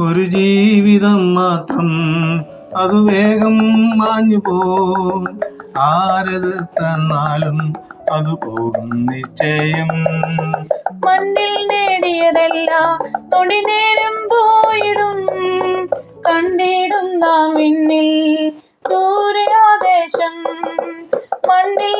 ഒരു ജീവിതം മാത്രം അത് വേഗം മാഞ്ഞു പോകും ആരത് തന്നാലും അത് പോകും നിശ്ചയം. മണ്ണിൽ നേടിയതെല്ലാം നൊടി നേരം പോയിടും. കണ്ടിടും നാം വിണ്ണിൽ ദൂരെ ആദേശം മണ്ണിൽ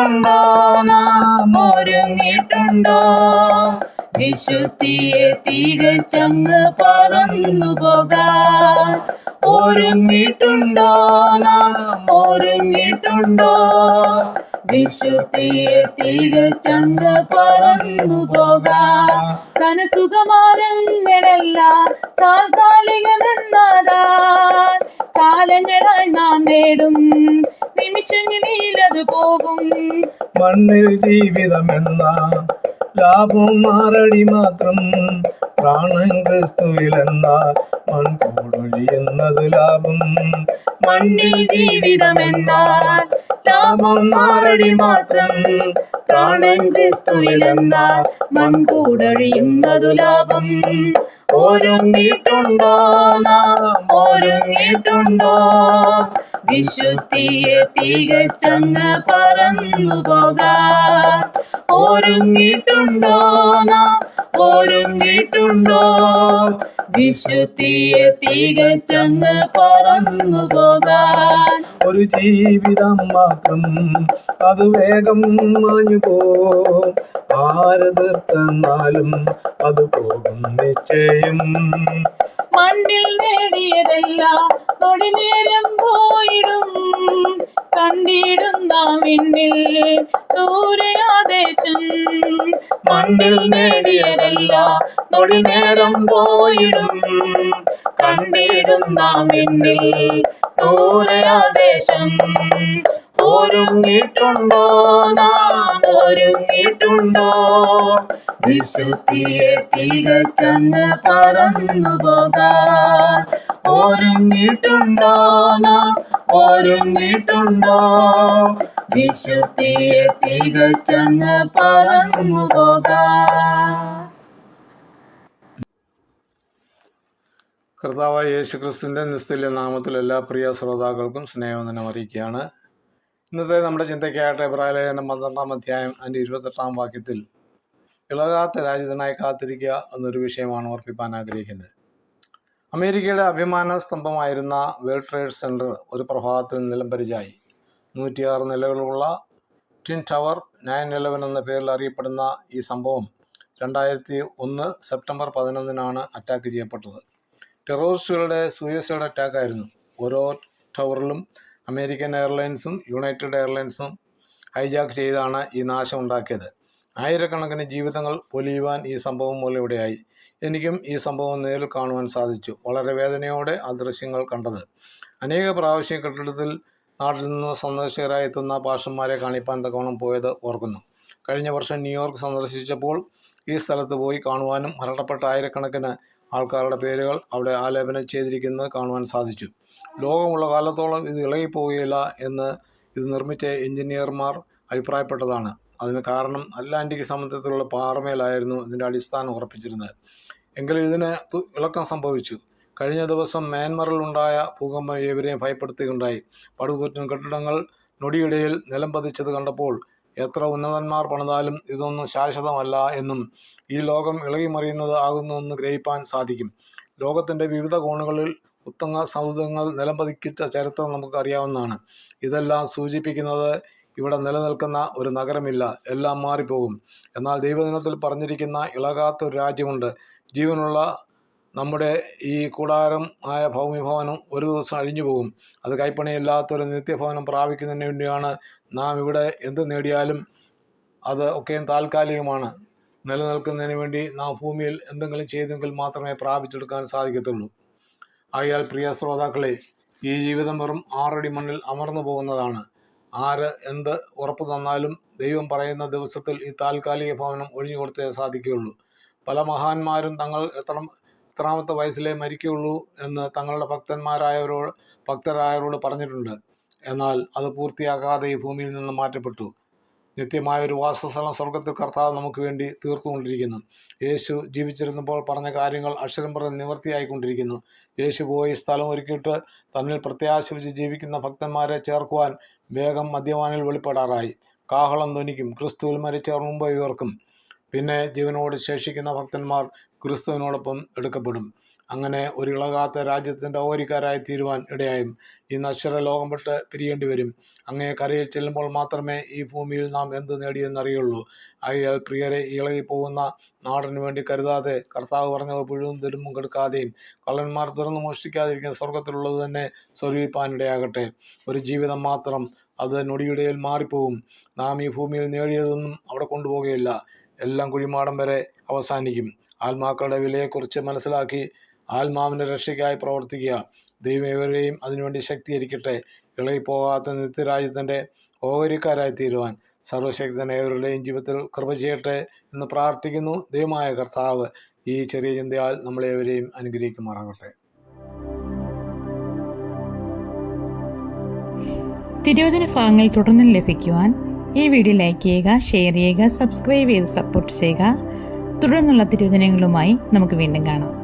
ഒരുങ്ങിട്ടുണ്ടോ നാം ഒരുങ്ങിയിട്ടുണ്ടോ? വിശുദ്ധിയെ തികച്ചങ്ങ് പറന്നു പോകാൻ. ഒരുങ്ങിയിട്ടുണ്ടോ? നാം ഒരുങ്ങിയിട്ടുണ്ടോ? വിശുദ്ധിയെ തികച്ചങ്ങ് പറന്നു പോകാൻ. സുഖമാരങ്ങളല്ല താൽക്കാലികമെന്നതാ. കാലങ്ങളായി നാം നേടും. നിമിഷങ്ങളിൽ അത് പോകും. മണ്ണിൽ ജീവിതമെന്ന ലാഭം മാറടി മാത്രം. പ്രാണൻ ക്രിസ്തുവിലെന്ന മൺകൂടൊഴിയുന്നത് ലാഭം. മണ്ണിൽ ജീവിതമെന്നാൽ ലാഭം മാറടി മാത്രം. പ്രാണൻ ക്രിസ്തുവിലെന്നാൽ മൺകൂടഴിയുന്നതു ലാഭം. ഒരുങ്ങിയിട്ടുണ്ടോ നാം? ഒരുങ്ങിയിട്ടുണ്ടോ? വിശുദ്ധിയെ തികച്ചങ്ങ് പറന്നു പോകാൻ ഒരുങ്ങിയിട്ടുണ്ടോ നാം? വിശുദ്ധിയെ തികച്ചങ്ങ് പറന്നു പോകാൻ ഒരു ജീവിതം മാത്രം അത് വേഗം മാഞ്ഞു പോവും. ആരതിർത്തന്നാലും അത് പോകും നിശ്ചയം. മണ്ണിൽ നേടിയതെല്ലാം നൊടി നേരം പോയിടും. കണ്ടിടുന്ന വിണ്ണിൽ ദൂരെ ആദേശം. മണ്ണിൽ നേടിയതെല്ലാം നൊടി നേരം പോയിടും. കണ്ടിടുന്ന വിണ്ണിൽ ദൂരെ ആദേശം. ഒരുങ്ങിയിട്ടുണ്ടോ നാം? ഒരുങ്ങിയിട്ടുണ്ടോ? വിശുദ്ധിയെ തികച്ചെന്ന് പറന്നു പോകാൻ ഒരുങ്ങിയിട്ടുണ്ടോ നാം? വിശുദ്ധിയെ തികച്ചെന്ന് പറന്നു പോകാൻ യേശു ക്രിസ്തുവിന്റെ നിസ്തുല്യ നാമത്തിൽ എല്ലാ പ്രിയ ശ്രോതാക്കൾക്കും സ്നേഹവന്ദനം അറിയിക്കുകയാണ് ഇന്നത്തെ നമ്മുടെ ചിന്തയ്ക്കായിട്ട് എബ്രാലേഖനം പന്ത്രണ്ടാം അധ്യായം അതിന്റെ ഇരുപത്തെട്ടാം വാക്യത്തിൽ ഇളകാത്ത രാജ്യത്തിനായി കാത്തിരിക്കുക എന്നൊരു വിഷയമാണ് ഓർപ്പിക്കാൻ ആഗ്രഹിക്കുന്നത്. അമേരിക്കയുടെ അഭിമാന സ്തംഭമായിരുന്ന വേൾഡ് ട്രേഡ് സെന്റർ ഒരു പ്രഭാതത്തിൽ നിലംപരിചായി നൂറ്റിയാറ് നിലകളുള്ള ട്വിൻ ടവർ നയൻ ഇലവൻ എന്ന പേരിൽ അറിയപ്പെടുന്ന ഈ സംഭവം രണ്ടായിരത്തി ഒന്ന് സെപ്റ്റംബർ പതിനൊന്നിനാണ് അറ്റാക്ക് ചെയ്യപ്പെട്ടത്. ടെററിസ്റ്റുകളുടെ സൂയസൈഡ് അറ്റാക്കായിരുന്നു. ഓരോ ടവറിലും അമേരിക്കൻ എയർലൈൻസും യുണൈറ്റഡ് എയർലൈൻസും ഹൈജാക്ക് ചെയ്താണ് ഈ നാശം ഉണ്ടാക്കിയത്. ആയിരക്കണക്കിന് ജീവിതങ്ങൾ പൊലിയുവാൻ ഈ സംഭവം മൂലം ഇവിടെയായി എനിക്കും ഈ സംഭവം നേരിൽ കാണുവാൻ സാധിച്ചു. വളരെ വേദനയോടെ ആ ദൃശ്യങ്ങൾ കണ്ടത്. അനേക പ്രാവശ്യം കെട്ടിടത്തിൽ നാട്ടിൽ നിന്ന് സന്ദർശകരായി എത്തുന്ന പാഷന്മാരെ കാണിപ്പാൻ തക്കവണ്ണം പോയത് ഓർക്കുന്നു. കഴിഞ്ഞ വർഷം ന്യൂയോർക്ക് സന്ദർശിച്ചപ്പോൾ ഈ സ്ഥലത്ത് പോയി കാണുവാനും മരണപ്പെട്ട ആയിരക്കണക്കിന് ആൾക്കാരുടെ പേരുകൾ അവിടെ ആലേപനം ചെയ്തിരിക്കുന്നത് കാണുവാൻ സാധിച്ചു. ലോകമുള്ള കാലത്തോളം ഇത് ഇളകിപ്പോവുകയില്ല എന്ന് ഇത് നിർമ്മിച്ച എഞ്ചിനീയർമാർ അഭിപ്രായപ്പെട്ടതാണ്. അതിന് കാരണം അറ്റ്ലാന്റിക് സമുദ്രത്തിലുള്ള പാറമേലായിരുന്നു ഇതിന്റെ അടിസ്ഥാനം ഉറപ്പിച്ചിരുന്നത്. എങ്കിലും ഇതിന് ഇളക്കം സംഭവിച്ചു. കഴിഞ്ഞ ദിവസം മ്യാൻമറിലുണ്ടായ ഭൂകമ്പം ഏവരെയും ഭയപ്പെടുത്തുകയുണ്ടായി. പടുകൂറ്റൻ കെട്ടിടങ്ങൾ നൊടിയിടയിൽ നിലം പതിച്ചത് കണ്ടപ്പോൾ എത്ര ഉന്നതന്മാർ പണിതാലും ഇതൊന്നും ശാശ്വതമല്ല എന്നും ഈ ലോകം ഇളകിമറിയുന്നത് ആകുന്നുവെന്ന് ഗ്രഹിപ്പാൻ സാധിക്കും. ലോകത്തിന്റെ വിവിധ കോണുകളിൽ ഉത്തങ്ങ സൗധങ്ങൾ നിലം പതിക്കിച്ച ചരിത്രം നമുക്ക് അറിയാവുന്നതാണ് ഇതെല്ലാം സൂചിപ്പിക്കുന്നത് ഇവിടെ നിലനിൽക്കുന്ന ഒരു നഗരമില്ല. എല്ലാം മാറിപ്പോകും. എന്നാൽ ദൈവദിനത്തിൽ പറഞ്ഞിരിക്കുന്ന ഇളകാത്ത ഒരു രാജ്യമുണ്ട്. ജീവനുള്ള നമ്മുടെ ഈ കൂടാരം ആയ ഭൗമിഭവനം ഒരു ദിവസം അഴിഞ്ഞു പോകും. അത് കൈപ്പണിയില്ലാത്തൊരു നിത്യഭവനം പ്രാപിക്കുന്നതിന് വേണ്ടിയാണ് നാം ഇവിടെ എന്ത് നേടിയാലും അത് ഒക്കെയും താൽക്കാലികമാണ്. നിലനിൽക്കുന്നതിന് വേണ്ടി നാം ഭൂമിയിൽ എന്തെങ്കിലും ചെയ്തെങ്കിൽ മാത്രമേ പ്രാപിച്ചെടുക്കാൻ സാധിക്കത്തുള്ളൂ. ആയാൽ പ്രിയ ശ്രോതാക്കളെ ഈ ജീവിതം വെറും ആറടി മണ്ണിൽ അമർന്നു പോകുന്നതാണ്. ആര് എന്ത് ഉറപ്പ് തന്നാലും ദൈവം പറയുന്ന ദിവസത്തിൽ ഈ താൽക്കാലിക ഭവനം ഒഴിഞ്ഞു കൊടുത്തേ സാധിക്കുകയുള്ളൂ. പല മഹാന്മാരും തങ്ങൾ എത്ര എത്രാമത്തെ വയസ്സിലേ മരിക്കുകയുള്ളൂ എന്ന് തങ്ങളുടെ ഭക്തന്മാരായവരോട് ഭക്തരായവരോട് പറഞ്ഞിട്ടുണ്ട്. എന്നാൽ അത് പൂർത്തിയാകാതെ ഈ ഭൂമിയിൽ നിന്ന് മാറ്റപ്പെട്ടു. നിത്യമായ ഒരു വാസസ്ഥലം സ്വർഗത്തിൽ കർത്താവ് നമുക്ക് വേണ്ടി തീർത്തുകൊണ്ടിരിക്കുന്നു. യേശു ജീവിച്ചിരുന്നപ്പോൾ പറഞ്ഞ കാര്യങ്ങൾ അക്ഷരം പറഞ്ഞ് നിവർത്തിയായിക്കൊണ്ടിരിക്കുന്നു. യേശു പോയി സ്ഥലം ഒരുക്കിയിട്ട് തന്നിൽ പ്രത്യാശ വെച്ച് ജീവിക്കുന്ന ഭക്തന്മാരെ ചേർക്കുവാൻ വേഗം മദ്യവാനിൽ വെളിപ്പെടാറായി. കാഹളം ധ്വനിക്കും ക്രിസ്തുവിൽ മരിച്ചവർ മുമ്പ് ഇവർക്കും പിന്നെ ജീവനോട് ശേഷിക്കുന്ന ഭക്തന്മാർ ക്രിസ്തുവിനോടൊപ്പം എടുക്കപ്പെടും. അങ്ങനെ ഒരു ഇളകാത്ത രാജ്യത്തിന്റെ ഓഹരിക്കാരായി തീരുവാൻ ഇടയായും. ഈ നശ്വര ലോകം വിട്ട് പിരിയേണ്ടി വരും. അങ്ങേ കരയിൽ ചെല്ലുമ്പോൾ മാത്രമേ ഈ ഭൂമിയിൽ നാം എന്ത് നേടിയെന്നറിയുള്ളൂ. അയാൾ പ്രിയരെ ഇളകി പോകുന്ന നാടിന് വേണ്ടി കരുതാതെ കർത്താവ് പറഞ്ഞവ പുഴുവും തുരുമ്പും കെടുക്കാതെയും കള്ളന്മാർ തുറന്നു മോഷ്ടിക്കാതിരിക്കുന്ന സ്വർഗത്തിലുള്ളത് തന്നെ സ്വരൂപിപ്പാനിടയാകട്ടെ ഒരു ജീവിതം മാത്രം അത് നൊടിയിടയിൽ മാറിപ്പോവും നാം ഈ ഭൂമിയിൽ നേടിയതൊന്നും അവിടെ കൊണ്ടുപോകുകയില്ല എല്ലാം കുഴിമാടം വരെ അവസാനിക്കും. ആത്മാക്കളുടെ വിലയെക്കുറിച്ച് മനസ്സിലാക്കി ആത്മാവിന്റെ രക്ഷയ്ക്കായി പ്രവർത്തിക്കുക. ദൈവം ഇവരെയും അതിനുവേണ്ടി ശക്തീകരിക്കട്ടെ. ഇളകിപ്പോകാത്ത നിത്യരാജ്യത്തിന്റെ ഓഹരിക്കാരായി തീരുവാൻ സർവശക്തൻ ഏവരുടെയും ജീവിതത്തിൽ കൃപ ചെയ്യട്ടെ എന്ന് പ്രാർത്ഥിക്കുന്നു ദൈവമായ കർത്താവ്. ഈ ചെറിയ ചിന്തയാൽ നമ്മളേവരെയും അനുഗ്രഹിക്കുമാറാകട്ടെ. തിരുവചന ഭാഗങ്ങൾ തുടർന്ന് ലഭിക്കുവാൻ ഈ വീഡിയോ ലൈക്ക് ചെയ്യുക ഷെയർ ചെയ്യുക സബ്സ്ക്രൈബ് ചെയ്ത് സപ്പോർട്ട് ചെയ്യുക. തുടർന്നുള്ള തിരുവചനങ്ങളുമായി നമുക്ക് വീണ്ടും കാണാം.